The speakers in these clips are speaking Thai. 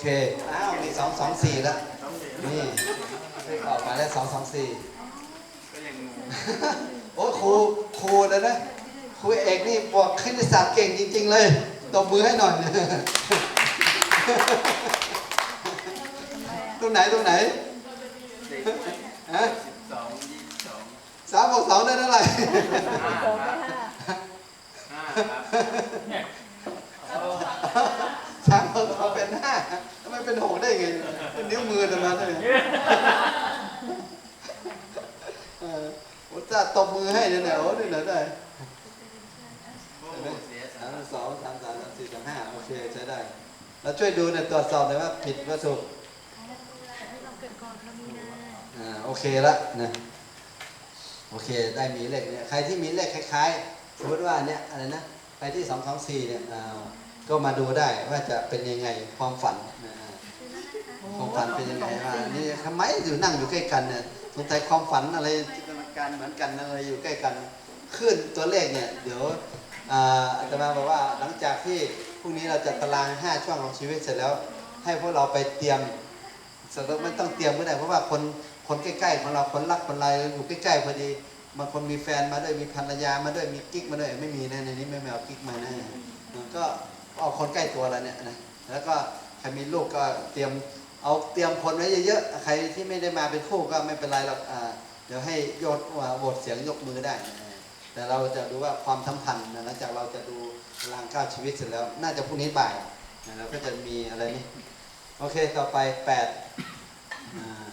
เค อ้าว มีสองสองสี่แล้ว นี่เลขออกมาแล้วสองสองสี่ก็ยังงงโอ้ครูครูเลยนะครูเอกนี่บอกคณิตศาสตร์เก่งจริง ๆ เลยตบมือให้หน่อยตรงไหนตรงไหนเด็กฮะสิบสองยี่สิบสองสามบวกสองได้เท่าไหร่ เป็นหกได้ไงเป็นนิ้วมือทำไมได้เออโอ้จะตบมือให้เนี่ยเนี่ยโอ้นี่ไหนได้โอ้โหเสียสาสามมสองสามสามสามสี่สามห้าโอเคใช้ได้เราช่วยดูเนี่ยตรวจสอบหน่อยว่าผิดว่าถูกเราเกิดก่อนเรามีนาอ่าโอเคละนะโอเค ได้มีเลขเนี่ยใครที่มีเลขคล้ายๆ สมมติว่าเนี่ยอะไรนะไปที่สองสองสี่เนี่ยอ่าก็มาดูได้ว่าจะเป็นยังไงความฝันนะอ่า ความฝันเป็นยังไงว่านี่ทำไมอยู่นั่งอยู่ใกล้กันเนี่ยสงสัยความฝันอะไรจินตนาการเหมือนกันอะไรอยู่ใกล้กันขึ้นตัวเลขเนี่ยเดี๋ยวอ่าอาตมาบอกว่าหลังจากที่พรุ่งนี้เราจัดตารางห้าช่วงของชีวิตเสร็จแล้ว ให้พวกเราไปเตรียมสำหรับไม่ต้องเตรียมก็ได้เพราะว่าคนคนใกล้ๆของเราคนรักคนอะไรอยู่ใกล้ๆพอดีบางคนมีแฟนมาด้วยมีภรรยามาด้วยมีกิ๊กมาด้วยไม่มีนะในนี้ไม่เอากิ๊กมานะก็เอาคนใกล้ตัวเราเนี่ยนะแล้วก็ใครมีลูกก็เตรียม เอาเตรียมคนไว้เยอะๆ ใครที่ไม่ได้มาเป็นคู่ก็ไม่เป็นไรหรอกอ่าเดี๋ยวให้ยกโหวตเสียงยกมือได้นะแต่เราจะดูว่าความสัมพันธ์นะหลังจากเราจะดูตารางก้าวชีวิตเสร็จแล้ว น่าจะพรุ่งนี้บ่ายนะเราก็จะมีอะไรนี่ โอเค ต่อไปแปดอ่า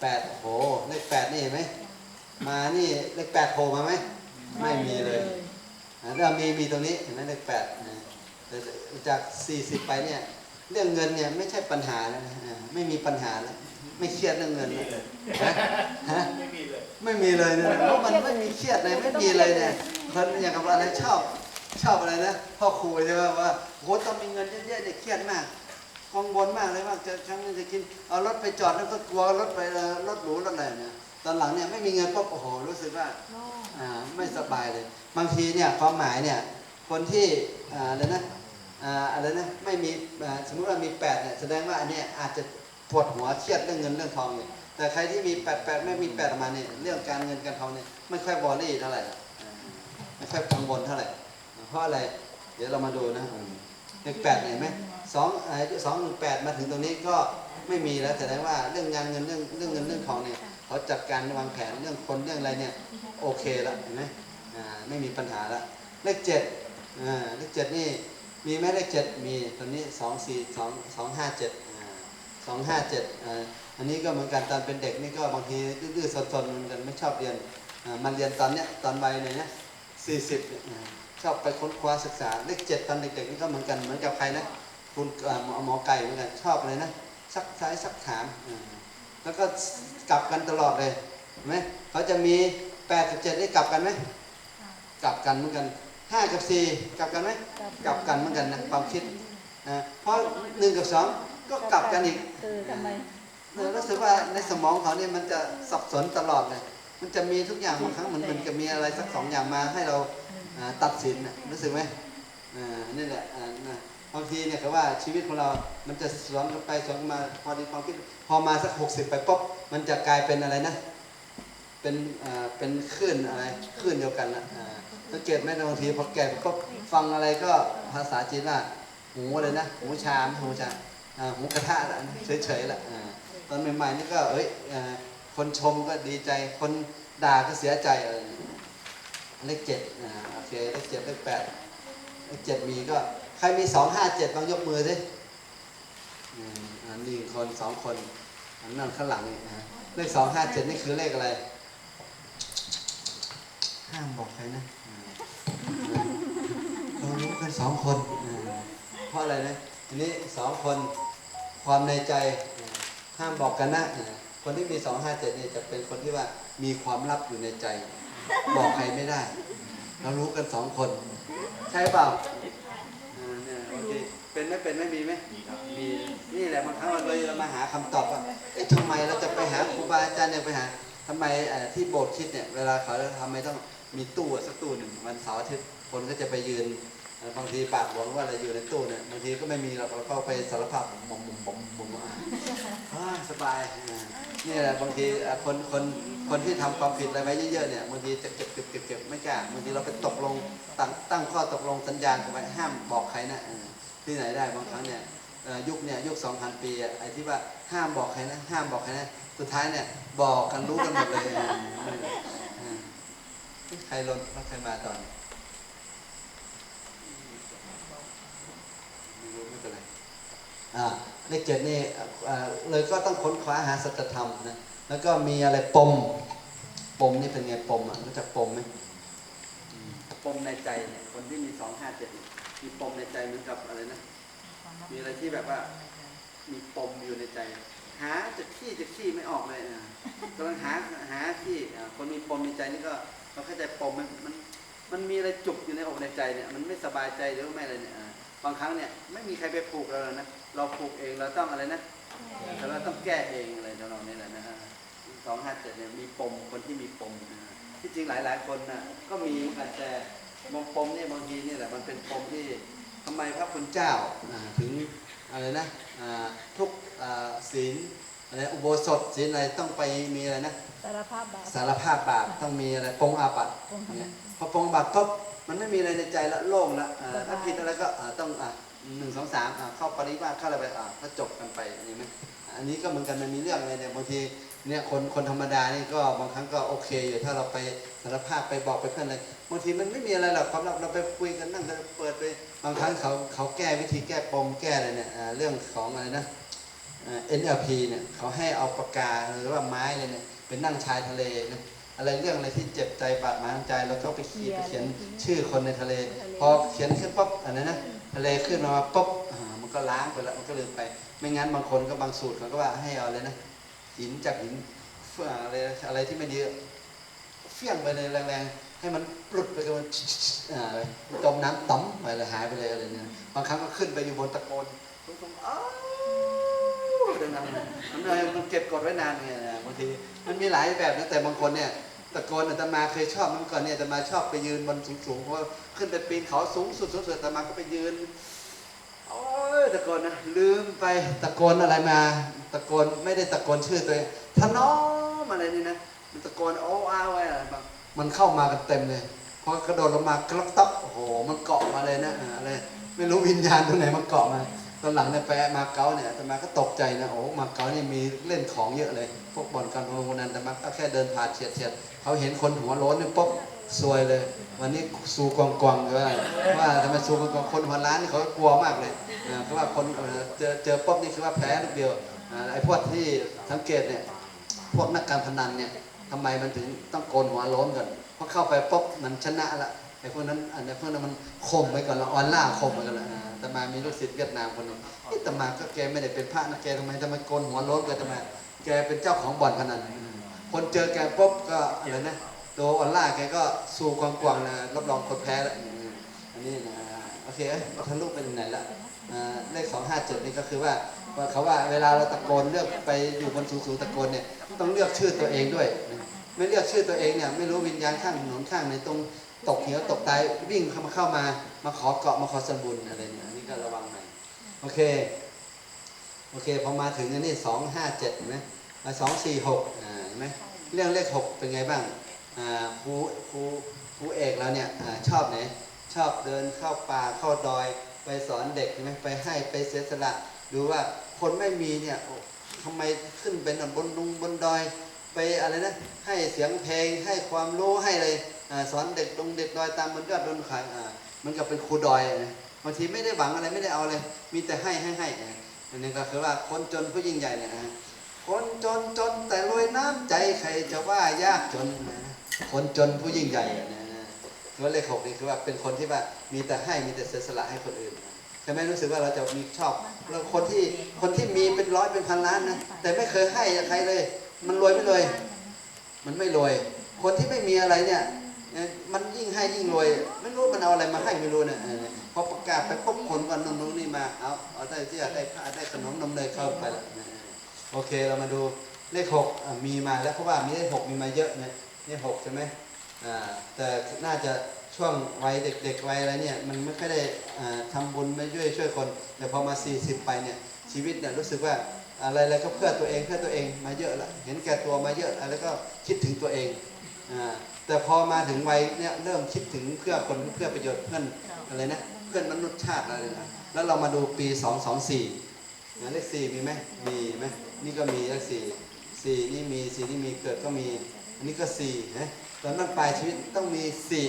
แปดโหเลขแปดนี่เห็นไหม มานี่เลขแปดโผล่มาไหม ไม่มีเลยอ่าถ้ามีมีตรงนี้เห็นไหมเลขแปดนะแต่จากสี่สิบไปเนี่ย เรื่องเงินเนี่ยไม่ใช่ปัญหาแล้วนะอ่าไม่มีปัญหาแล้วไม่เครียดเรื่องเงินแล้วฮะฮะไม่มีเลยไม่มีเลยเนี่ยเพราะมันไม่มีเครียดเลยไม่มีเลยเนี่ยคนอย่างกับอะไรชอบชอบอะไรนะพ่อครูใช่ไหมว่าโหต้องมีเงินเยอะๆเนี่ยเครียดมากกังวลมากเลยว่าจะครั้งนี้จะกินเอารถไปจอดแล้วก็กลัวรถไปเอ่อรถหรูรถอะไรเนี่ยตอนหลังเนี่ยไม่มีเงินปุ๊บโอ้โหรู้สึกว่าโล่อ่าไม่สบายเลย บางทีเนี่ยความหมายเนี่ยคนที่อ่าอะไรนะ อ่าอะไรนะไม่มีสมมุติว่ามีแปดเนี่ยแสดงว่าอันนี้อาจจะปวดหัวเครียดเรื่องเงินเรื่องทองเนี่แต่ใครที่มีแปดแปดไม่มีแปดมาเนี่ยเรื่องการเงินการทองเนี่ยไม่ค่อยบอรี่เท่าไหร่ไม่ค่อยกังวลเท่าไหร่เพราะอะไรเดี๋ยวเรามาดูนะเลขแปดเห็นไหมสองอ่าสองหนึ่งแปดมาถึงตรงนี้ก็ไม่มีแล้วแสดงว่าเรื่องงานเงินเรื่องเรื่องเงินเรื่องทองเนี่ยเขาจัดการวางแผนเรื่องคนเรื่องอะไรเนี่ยโอเคแล้วเห็นไหมอ่าไม่มีปัญหาแล้วเลขเจ็ดอ่าเลขเจ็ดนี่ มีไหมเลขเจ็ดมีตอนนี้สองสี่สองสองห้าเจ็ดสองห้าเจ็ดอันนี้ก็เหมือนกันตอนเป็นเด็กนี่ก็บางทีดื้อๆซนๆเหมือนกันไม่ชอบเรียนมันเรียนตอนเนี้ยตอนวัยเนี่ยสี่สิบชอบไปค้นคว้าศึกษาเลขเจ็ดตอนเด็กๆนี่ก็เหมือนกันเหมือนกับใครนะคุณหมอหมอไก่เหมือนกันชอบเลยนะซักซ้ายซักถามแล้วก็กลับกันตลอดเลยไหมเขาจะมี8กับ7นี่กลับกันไหมกลับกันเหมือนกัน 5กับ4กลับกันไหมกลับกันเหมือนกันนะความคิดนะเพราะ1กับ2ก็กลับกันอีกเออทำไมเออรู้สึกว่าในสมองเขาเนี่ยมันจะสับสนตลอดเลยมันจะมีทุกอย่างบางครั้งมันมันจะมีอะไรสักสองอย่างมาให้เราอ่าตัดสินน่ะรู้สึกไหมอ่านี่แหละอ่านะบางทีเนี่ยเขาว่าชีวิตของเรา มันจะสวนกันไปสวนกันมาพอดีความคิดพอมาสักหกสิบไปปุ๊บมันจะกลายเป็นอะไรนะ เป็นอ่าเป็นคลื่นอะไรคลื่นเดียวกันละอ่า สังเกตไหมบางทีพอแก่ปุ๊บฟังอะไรก็ภาษาจีนว่าหูเลยนะหูชามหูชาอ่าหูกระทะละเฉยๆละตอนใหม่ๆนี่ก็เอ้ยอ่าคนชมก็ดีใจ คนด่าก็เสียใจเงี้ยเลขเจ็ดโอเคเลขเจ็ดเลขแปดเลขเจ็ดมีก็ใครมีสองห้าเจ็ดลองยกมือสิอันนี้คนสองคนอันนั่นข้างหลังนี่นะเลขสองห้าเจ็ดนี่คือเลขอะไร ห้ามบอกใครนะอ่าเรารู้กันสองคนอ่าเพราะอะไรนะอันนี้สองคนความในใจอ่าห้ามบอกกันนะอ่าคนที่มีสองห้าเจ็ดนี่จะเป็นคนที่ว่ามีความลับอยู่ในใจ บอกใครไม่ได้ เรารู้กันสองคน ใช่เปล่าอ่าเนี่ยโอเคเป็นไหม่เป็นไหม่มีไหมมีนี่แหละบางครั้งเราเลยมาหาคำตอบว่าเอ๊ะทำไมเราจะไปหาครูบาอาจารย์เนี่ยไปหาทำไมเอ่อที่โบสถ์คิดเนี่ยเวลาเขาทำไมต้อง มีตู้สักตู้หนึ่งวันเสาร์อาทิตย์คนก็จะไปยืนบางทีปากหวงว่าอะไรอยู่ในตู้เนี่ยบางทีก็ไม่มีเราเราก็ไปสารภาพบุ๋มบุ๋มบุ๋มบ่มบุ๋มอ่าสบายนี่แหละบางทีคนคนคนที่ทำความผิดอะไรไว้เยอะๆเนี่ยบางทีจะเก็บเก็บเก็บเก็บไม่กล้าบางทีเราไปตกลงตั้งตั้งข้อตกลงสัญญาณกันไว้ห้ามบอกใครนะที่ไหนได้บางครั้งเนี่ยยุคเนี่ยยุค2,000ปีอะไอ้ที่ว่าห้ามบอกใครนะห้ามบอกใครนะสุดท้ายเนี่ยบอกกันรู้กันหมดเลย เออเออใครลนใครมาตอนไม่รู้ไม่เป็นไรอ่าเลขเจ็ดนี่อ่าเลยก็ต้องค้นคว้าหาสัจธรรมนะแล้วก็มีอะไรปม ปมนี่เป็นไงปมอะรู้จักปมไหมอืมปมในใจเนี่ยคนที่มีสองห้าเจ็ดมีปมในใจเหมือนกับอะไรนะมีอะไรที่แบบว่า มีปมอยู่ในใจ หาจะขี้จะขี้ไม่ออกเลยอะกำลังหาหาขี้อะคนมีปมในใจนี่ก็ เราเข้าใจปมมันมันมันมีอะไรจุกอยู่ในอกในใจเนี่ย มันไม่สบายใจหรือว่าไม่อะไรเนี่ยอะบางครั้งเนี่ยไม่มีใครไปผูกเราเลยนะเราผูกเองเราต้องอะไรนะแต่เราต้องแก้เองอะไรทำนองนี้แหละนะสองห้าเจ็ดเนี่ยมีปมคนที่มีปมนะที่จริงหลายๆคนนะก็มีเหมือนกันแต่บางปมเนี่ยบางทีนี่แหละมันเป็นปมที่ทำไมพระคุณเจ้าอ่าถึงอะไรนะอ่าทุกอ่าศีล อะไรอุโบสถศีลอะไรต้องไปมีอะไรนะสารภาพบาป สารภาพบาปต้องมีอะไรปรงอาบัติปรงอาบัติ เนี่ยพอปรงอาบัติปุ๊บมันไม่มีอะไรในใจละโล่งละอ่าสบายถ้าผิดอะไรก็อ่าต้องอ่าหนึ่งสองสามอ่าเข้าปริวาสเข้าอะไรไปอ่าก็จบกันไปเห็นไหมอันนี้ก็เหมือนกันมันมีเรื่องอะไรเนี่ยบางทีเนี่ยคนคนธรรมดานี่ก็บางครั้งก็โอเคอยู่ถ้าเราไปสารภาพไปบอกไปเพื่อนอะไรบางทีมันไม่มีอะไรหรอกความลับเราไปคุยกันนั่งเปิดไปบางครั้งเขาเขาแก้วิธีแก้ปมแก้อะไรเนี่ยอ่าเรื่องของอะไรนะเอ่อ NLP เนี่ยเขาให้เอาปากกาหรือว่าไม้เลยเนี่ยเป็นนั่งชายทะเลนะอะไรเรื่องอะไรที่เจ็บใจบาดหมางใจเราก็ไปขีดไปเขียนชื่อคนในทะเล พอเขียนขึ้นปุ๊บอันนั้นนะทะเลขึ้นมาปุ๊บอ่ามันก็ล้างไปแล้วมันก็ลืมไป ไม่งั้นบางคนก็บางสูตรเขาก็ว่าให้เอาเลยนะหินจากหินเฟื่องอะไรอะไรที่ไม่ดีเฟี้ยงไปเลยแรงๆให้มันปลุดไปกับมันอ่าจมน้ำต่ำไปเลยหายไปเลยอะไรเนี่ยบางครั้งก็ขึ้นไปอยู่บนตะโกนตรงๆอ้า วดังนั้นมันเลยมันเก็บกดไว้นานไงนะบางทีมันมีหลายแบบนะแต่บางคนเนี่ยตะโกนอาตมาเคยชอบมื่อก่อนเนี่ยอาตมาชอบไปยืนบนสูงๆเพราะว่าขึ้นไปปีนเขาสูงสุดสูงสุดอาตมาก็ไปยืนโอ้ยตะโกนนะลืมไปตะโกนอะไรมา ตะโกนไม่ได้ตะโกนชื่อตัวเองทนอมอะไรนี่นะมันตะโกนโอ้อ้าวอะไรบางมันเข้ามากันเต็มเลยพอกระโดดลงมากระตับโอ้โหมันเกาะมาเลยนะอ่าอะไรไม่รู้วิญญาณตรงไหนมันเกาะมา ตอนหลังเนี่ยไปมาเก๊าเนี่ยแต่มาก็ตกใจนะโอ้มาเก๊านี่มีเล่นของเยอะเลย พวกบ่อนการพนันแต่มาก็แค่เดินผ่านเฉียดเฉียดเขาเห็นคนหัวโล้นเนี่ยปุ๊บซวยเลย วันนี้สูกองกองๆว่าว่าทำไมสูกองกองคนหัวล้านนี่เขากลัวมากเลยเพราะว่าคนเจอเจอป๊บนี่คือว่าแพ้ลูกเดียวไอ้พวกที่สังเกตเนี่ยพวกนักการพนันเนี่ยทำไมมันถึงต้องโกนหัวโล้นก่อนเพราะเข้าไปปุ๊บมันชนะละไอ้พวกนั้นไอ้พวกนั้นมันข่มไปก่อนละออนล่าข่มไปก่อนละ ตมามีลูกศิษย์เวียดนามคนหนึงนี่ตมาก็แกไม่ได้เป็นพระนะแกทำไมทำไมโกนหัวโล้นแกทำไมแกเป็นเจ้าของบ่อนพนันคนเจอแกปุ๊บก็อะไรนะโดออนล่าแกก็สู้กวางๆนะรับรองคนแพ้แล้วอันนี้นะโอเคเอ้ยเราทะลุไปถึงไหนละอ่าเลขสองห้าเจ็ดนี่ก็คือว่าเขาว่าเวลาเราตะโกนเลือกไปอยู่บนสูงๆตะโกนเนี่ยต้องเลือกชื่อตัวเองด้วย ไม่เลือกชื่อตัวเองเนี่ยไม่รู้วิญญาณข้างถนนข้างในตรงตกเหวตกตายวิ่งเข้ามาเข้ามามาขอเกาะมาขอสมบุญอะไรเนี่ย โอเค โอเค พอมาถึงอันนี้สองห้าเจ็ดเห็นไหมมาสองสี่หกอ่าเห็นไหมเรื่องเลขหกเป็นไงบ้างอ่าครูครูครูเอกเราเนี่ยอาชอบไหนชอบเดินเข้าป่าเข้าดอย ไปสอนเด็กใช่ไหมไปให้ไปเสียสละดูว่าคนไม่มีเนี่ยโอ้ทำไมขึ้นไปนอนบนดุงบนดอย ไปอะไรนะให้เสียงเพลงให้ความรู้ให้เลยอาสอนเด็กดงเด็กดอยตามบนยอดบนเขาอ่ามันก็เป็นครูดอยนะ บางทีไม่ได้หวังอะไรไม่ได้เอาเลย มีแต่ให้ให้ให้นะอันนี้ก็คือว่าคนจนผู้ยิ่งใหญ่เนี่ยนะคนจนจนแต่รวยน้ำใจใครจะว่ายากจนนะคนจนผู้ยิ่งใหญ่นะตัวเลขหกนี่คือว่าเป็นคนที่ว่ามีแต่ให้มีแต่เสียสละให้คนอื่นนะใช่ไหมรู้สึกว่าเราจะมีชอบเราคนที่คนที่มีเป็นร้อยเป็นพันล้านนะแต่ไม่เคยให้กับใครเลย มันรวยไม่รวย มันไม่รวย คนที่ไม่มีอะไรเนี่ยมันยิ่งให้ยิ่งรวย ไม่รู้มันเอาอะไรมาให้ไม่รู้นะเออพอประกาศไปพบคนวันนู้นนู้นนี่มาเอาเอาได้เสื้อได้ผ้าได้ขนมนมเนยเข้าไปละโอเคเรามาดูเลขหกมีมาแล้วเพราะว่ามีเลขหกมีมาเยอะเนะเลขหกใช่ไหมอ่าแต่น่าจะช่วงวัยเด็กๆวัยอะไรเนี่ยมันไม่ค่อยได้อ่าทำบุญไม่ช่วยช่วยคน แต่พอมา 40 ไปเนี่ยชีวิตเนี่ยรู้สึกว่าอะไรอะไรก็เพื่อตัวเองเพื่อตัวเองมาเยอะละเห็นแก่ตัวมาเยอะแล้วก็คิดถึงตัวเองอ่าแต่พอมาถึงวัยเนี่ยเริ่มคิดถึงเพื่อคนเพื่อประโยชน์เพื่อนอะไรนะ เพื่อนมนุษยชาติอะไรนะแล้วเรามาดูปี 224นะเลขสี่มีไหมมีไหมนี่ก็มีเลขสี่สี่นี่มีสี่นี่มีเกิดก็มีอันนี้ก็สี่นะตอนนั้นปลายชีวิตต้องมีสี่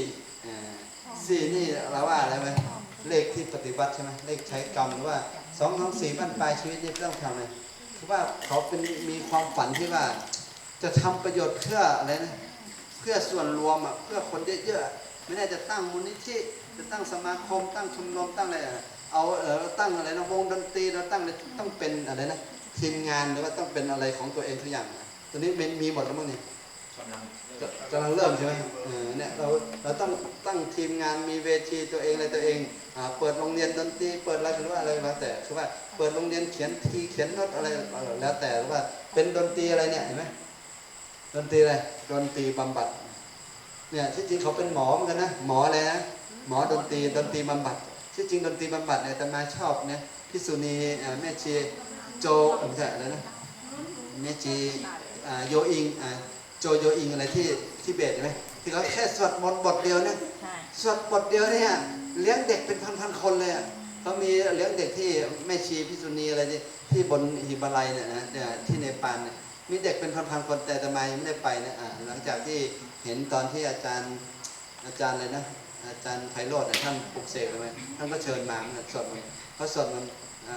สี่นี่เราว่าอะไรไหมเลขที่ปฏิบัติใช่ไหมเลขใช้กรรมหรือว่าสองสองสี่บ้านปลายชีวิตนี่ต้องทำอะไรคือว่าเขาเป็นมีความฝันที่ว่า จะทำประโยชน์เพื่ออะไรนะเพื่อส่วนรวมอะเพื่อคนเยอะๆ ไม่ได้จะตั้งมูลนิธิจะตั้งสมาคม ตั้งชมรมตั้งอะไรเอาเออตั้งอะไรนะวงดนตรีเราตั้งอะไรต้องเป็นอะไรนะทีมงานหรือว่าต้องเป็นอะไรของตัวเองทุกอย่างตอนนี้มันมีหมดแล้วมั้งนี่กำลังกำลังเริ่มใช่ไหมเนี่ยเราเราต้องตั้งทีมงานมีเวทีตัวเองอะไรตัวเองอเปิดโรงเรียนดนตรีเปิดอะไรหรือว่าอะไรแล้วแต่คือว่าเปิดโรงเรียนเขียนทีเขียนโน้ตอะไรแล้วแต่หรือว่าเป็นดนตรีอะไรเนี่ยเห็นไหมดนตรีอะไรดนตรีบำบัด เนี่ยที่จริงเขาเป็นหมอเหมือนกันนะหมออะไรนะหมอดนตรีดนตรีบำบัดที่จริงดนตรีบำบัดเนี่ยแต่มาชอบเนี่ยพี่สุนีอ่าแม่ชีโจไม่ใช่อะไรนะแม่ชีอ่าโยอิงอ่าโจโยอิงอะไรที่ที่เบตใช่ไหมที่เขาแค่สวดมนต์บทเดียวเนี่ยใช่สวดบทเดียวเนี่ยเลี้ยงเด็กเป็นพันๆคนเลยอะเขามีเลี้ยงเด็กที่แม่ชีพิษุณีอะไรที่ที่บนหิมาลัยเนี่ยนะเนี่ยที่เนปาลเนี่ย มีเด็กเป็นพันๆคนแต่ทำไมไม่ได้ไปนะอ่าหลังจากที่เห็นตอนที่อาจารย์อาจารย์อะไรนะอาจารย์ไพโรธท่านปลุกเสกใช่ไหมท่านก็เชิญมาเนี่ยสวดมันต์เขาสวดมัน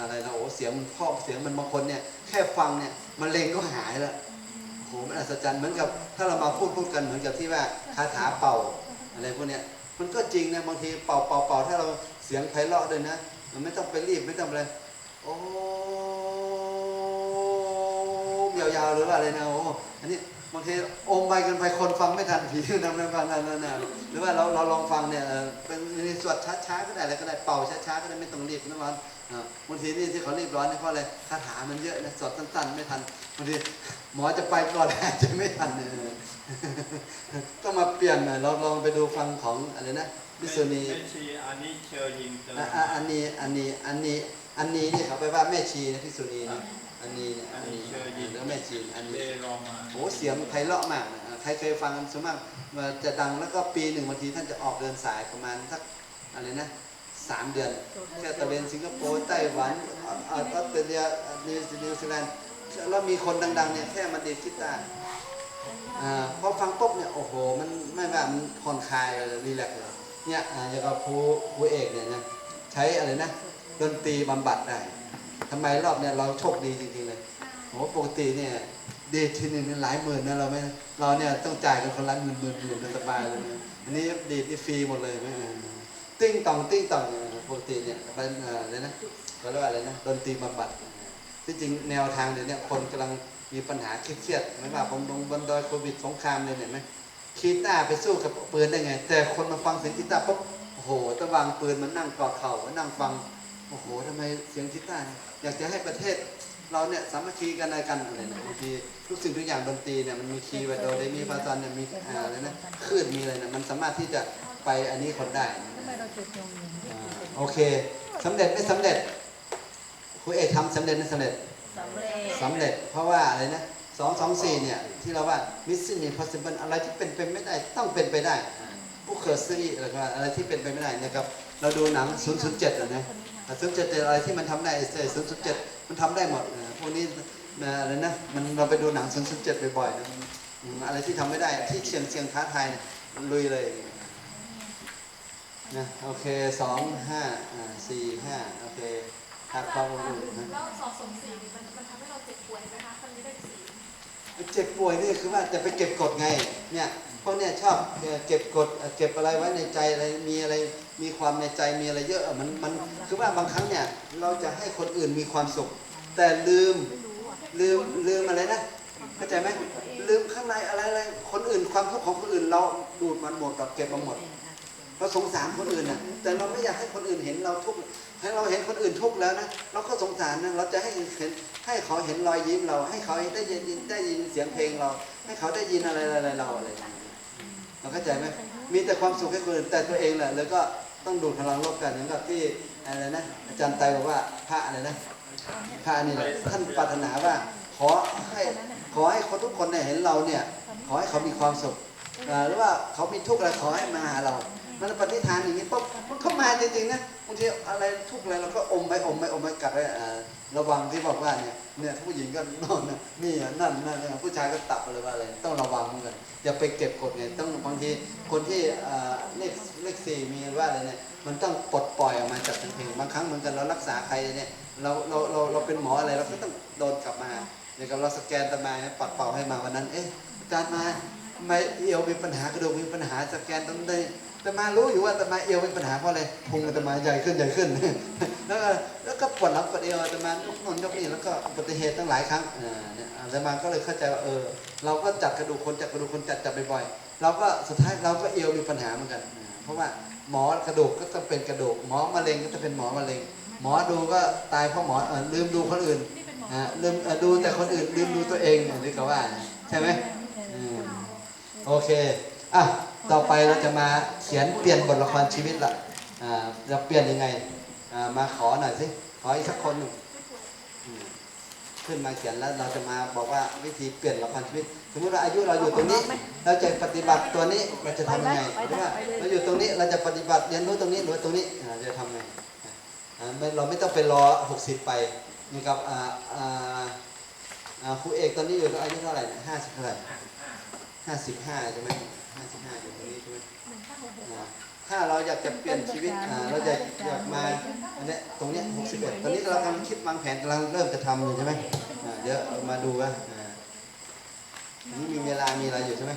อะไรนะโอ้เสียงมันพราะเสียงมันบางคนเนี่ยแค่ฟังเนี่ยมันเลงก็หายแล้วโอ้โหมันอัศจรรย์เหมือนกับ ถ้าเรามาพูดพูดกันเหมือนกับที่ว่าคาถาเป่าอะไรพวกเนี้ยมันก็จริงนะบางทีเป่าเป่าเป่าถ้าเราเสียงไพเราะด้วยนะ มันไม่ต้องไปรีบไม่ต้องอะไรโอ้ ยาวๆหรือว่าอะไรนะโอ้อันนี้บางทีโอมไปกันไปคนฟังไม่ทันผีนำไม่ฟังนั่นนั่นนะหรือว่าเราเราลองฟังเนี่ยเออเป็นในสวดช้าๆก็ได้อะไรก็ได้เป่าช้าๆก็ได้ไม่ต้องรีบไม่ต้องร้อนอ่าบางทีนี่ที่เขารีบร้อนนี่เพราะอะไรคาถามันเยอะนะสวดสั้นๆ ไม่ทันบางทีหมอจะไปก่อนอาจจะไม่ทันเนี่ยต้องมาเปลี่ยนหน่อยเราลองไปดูฟังของอะไรนะพิษุณีแม่ชีอันนี้เชอยิงเตออะอะอันนี้อันนี้ อันนี้อันนี้นี่เขาไปว่าแม่ชีนะพิษุณีนะอันนี้เนี่ยอันนี้แล้วแม่ชีอันเลนี้รอมาโอ้เสียงไพเราะมากนะใครเคยฟังกันส่วนมากมันจะดังแล้วก็ปีหนึ่งบางทีท่านจะออกเดินสายประมาณสักอะไรนะสามเดือนแค่ตะเวนสิงคโปร์ไต้หวันออออสเตรเลียนิวนิวซีแลนด์แล้วมีคนดังๆเนี่ยแค่มาดีดกีตาร์อ่าพอฟังปุ๊บเนี่ยโอ้โหมันไม่แบบมันผ่อนคลายเลยรีแลกซ์เลยเนี่ยอ่าอย่างกับครูครูเอกเนี่ยนะใช้อะไรนะ ดนตรีบำบัดได้ทำไมรอบเนี่ยเราโชคดีจริงๆเลยโอ้ปกติเนี่ยเดททีหนึงเนี่ยหลายหมื่นนะเราไม่เราเนี่ยต้องจ่ายกันคนละหมื่นหมื่นหมื่นสบายเลยนะอันนี้ดีดนี่ฟรีหมดเลยไม่ติ้งต่องติ้งต่องเนี่ยปกติเนี่ยเป็นเอ่ออะไรนะเขาเรียกว่าอะไรนะดนตรีบำบัดที่จริงแนวทางเดี๋ยวนี้คนกำลังมีปัญหาเครียดๆไม่ว่าบนดงบนดอยโควิดสงครามเลยเห็นไหมคีตาร์ไปสู้กับปืนได้ไง แต่คนมาฟังเสียงกีตาร์ปุ๊บโอ้โหต้องวางปืนมันนั่งกอดเข่านั่งฟัง โอ้โหทำไมเสียงกีตาร์เนี่ยอยากจะให้ประเทศเราเนี่ยสามัคคีกันอะไรกันอะไรนะบางทีทุกสิ่งทุกอย่างดนตรีเนี่ยมันมีคีย์ว่าโดเรมีฟาซอนเนี่ยมีอ่าอะไรนะคลื่นมีอะไรนะมันสามารถที่จะไปอันนี้คนได้ทำไมเราจุดยงอย่างนี้อ่าโอเคสำเร็จไม่สำเร็จครูเอกทำสำเร็จไม่สำเร็จสำเร็จสำเร็จ เพราะว่าอะไรนะสองสองสี่เนี่ย ที่เราว่า mission impossible อะไรที่เป็นไปไม่ได้ต้องเป็นไปได้ผู้เคอร์ซี่อะไรก็ว่าอะไรที่เป็นไปไม่ได้นะครับ เราดูหนัง 007อะนะ 007อะไรที่มันทำได้ไอ้007มันทำได้หมดนะพวกนี้นะอะไรนะมันเราไปดูหนัง007บ่อยๆนะอืมอะไรที่ทำไม่ได้ที่เชียงเชียงท้าทายเนี่ยลุยเลยนะโอเคสองห้าอ่าสี่ห้าโอเคครับความรู้นะแล้วสองสมสี่มันมันทำให้เราเจ็บป่วยไหมคะคนนี้ได้สี่เจ็บป่วยนี่คือว่าจะไปเก็บกดไงเนี่ย พวกเนี่ยชอบเก็บกดเก็บอะไรไว้ในใจอะไรมีอะไรมีความในใจมีอะไรเยอะมันมันคือว่าบางครั้งเนี่ยเราจะให้คนอื่นมีความสุข แต่ลืมลืมลืมอะไรนะเข้าใจไหมลืมข้างในอะไรอะไรคนอื่นความทุกข์ของคนอื่น เราดูดมันหมดเราเก็บมาหมดเราสงสารคนอื่นนะแต่เราไม่อยากให้คนอื่นเห็นเราทุกข์ให้เราเห็นคนอื่นทุกข์แล้วนะเราก็สงสารนะเราจะให้เห็นให้เขาเห็นรอยยิ้มเรา ให้เขาได้ยินได้ยินเสียงเพลงเรา ให้เขาได้ยินอะไรอะไรเราอะไรอย่าง เข้าใจไหมมีแต่ความสุขให้คนอื่นแต่ตัวเองแหละแล้วก็ต้องดูดพลังลบกันเหมือนกับที่อะไรนะอาจารย์ไตบอกว่าพระอะไรนะพระนี่แหละท่านปรารถนาว่าขอให้ขอให้คนทุกคนเนี่ยเห็นเราเนี่ยขอให้เขามีความสุขหรือว่าเขามีทุกข์อะไรขอให้มาหาเรา มันปฏิฐานอย่างนี้ปุ๊บมันเข้ามาจริงๆนะบางทีอะไรทุกอะไรเราก็อมไปอมไปอมไปกัดไว้อ่าระวังที่บอกว่าเนี่ยเนี่ยผู้หญิงก็นอนนะนี่อ่นั่นนั่นนะผู้ชายก็ตับอะไรว่าอะไรต้องระวังเหมือนกันอย่าไปเก็บกดไงต้องบางทีคนที่อ่าเลขเลขสี่มีว่าอะไรเนี่ยมันต้องปลดปล่อยออกมาจากทั้งเพลงบางครั้งเหมือนกันเรารักษาใครเนี่ยเราเราเราเราเป็นหมออะไรเราก็ต้องโดนกลับมาอย่างกับเราสแกนตามาปัดเป่าให้มาวันนั้นเอ๊ะอาจารย์มาทำไมเอวมีปัญหากระดูกมีปัญหาสแกนตรงนี้ แต่มารู้อยู่ว่าแต่มาเอวมีปัญหาเพราะอะไรพุงแต่มาใหญ่ขึ้นใหญ่ขึ้น แล้วก็แล้วก็ปวดหลังปวดเอวแต่มายกโนนยกนี่แล้วก็อุบัติเหตุตั้งหลายครั้งอ่าเนี่ยแต่มาก็เลยเข้าใจว่าเออ เราก็จัดกระดูกคนจัดกระดูกคนจัดจัดบ่อยๆเราก็สุดท้ายเราก็เอวมีปัญหาเหมือนกัน เพราะว่าหมอกระดูกก็ต้องเป็นกระดูกหมอมะเร็งก็จะเป็นหมอมะเร็ง หมอดูก็ตายเพราะหมอเออลืมดูคนอื่นอ่าลืมดูแต่คนอื่นลืมดูตัวเองอย่างที่เขาว่าใช่ไหมโอเคอะ ต่อไปเราจะมาเขียนเปลี่ยนบทละครชีวิตละอ่าจะเปลี่ยนยังไงอ่ามาขอหน่อยสิขออีกสักคนหนึ่งอืมขึ้นมาเขียนแล้วเราจะมาบอกว่าวิธีเปลี่ยนละครชีวิต สมมติว่าอายุเราอยู่ตรงนี้ เราจะปฏิบัติตัวนี้เราจะทำยังไงหรือว่าเราอยู่ตรงนี้เราจะปฏิบัติเรียนรู้ตรงนี้หรือว่าตรงนี้อ่าจะทำไงอ่าไม่เราไม่ต้องไปรอ 60 ไปนี่กับอ่าอ่าอ่าครูเอกตอนนี้อยู่อายุเท่าไหร่เนี่ยห้าสิบเท่าไหร่ห้าสิบห้าใช่ไหม ห้าสิบห้าอยู่ตรงนี้ใช่ไหมอ่าถ้าเราอยากจะเปลี่ยนชีวิตอ่าเราจะอยากมาอันเนี้ยตรงเนี้ยหกสิบเอ็ดตอนนี้เรากำลังคิดวางแผนกำลังเริ่มจะทำอยู่ใช่ไหมอ่าเดี๋ยวเอามาดูว่าอ่าอันนี่มีเวลามีอะไรอยู่ใช่ไหม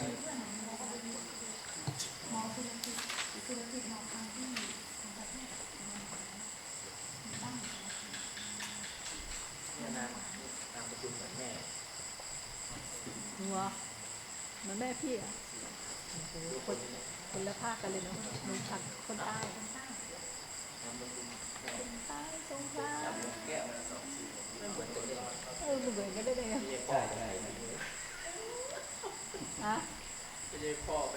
หัวเหมือนแม่พี่อะ คนคนละภาคกันเลยเนาะหนูผักคนใต้คนใต้สงขลาแก้วละสองเออเหมือนกันได้เลยใช่ใช่ฮะไม่ใช่พ่อไป